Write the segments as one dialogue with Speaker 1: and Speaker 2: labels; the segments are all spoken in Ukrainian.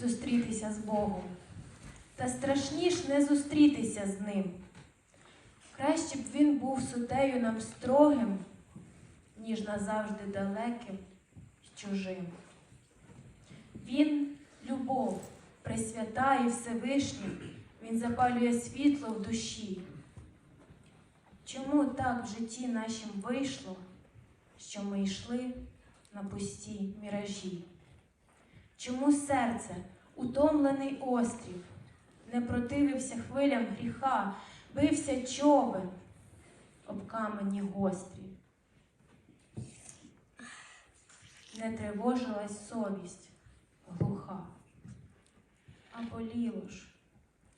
Speaker 1: зустрітися з Богом, та страшніш не зустрітися з ним. Краще б він був суддею нам строгим, ніж назавжди далеким й чужим. Він любов, пресвята і Всевишня, він запалює світло в душі. Чому так в житті нашім вийшло, що ми йшли на пусті міражі? Чому серце, утомлений острів, не противився хвилям гріха, бився човен об камені гострі? Не тривожилась совість глуха, а боліло ж,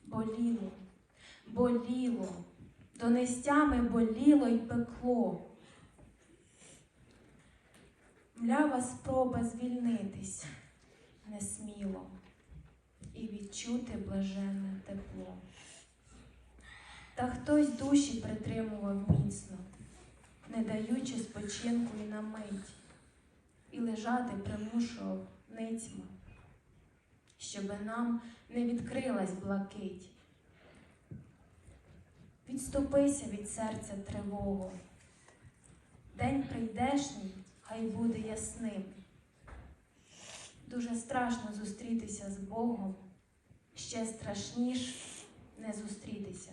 Speaker 1: боліло, боліло, донестями боліло й пекло. Млява спроба звільнитись несміло і відчути блаженне тепло. Та хтось душі притримував міцно, не даючи спочинку й на мить, і лежати примушував ницьма, щоби нам не відкрилась блакить. Відступися від серця тривого. День прийдешній, хай буде ясним. Дуже страшно зустрітися з Богом, ще страшніше не зустрітися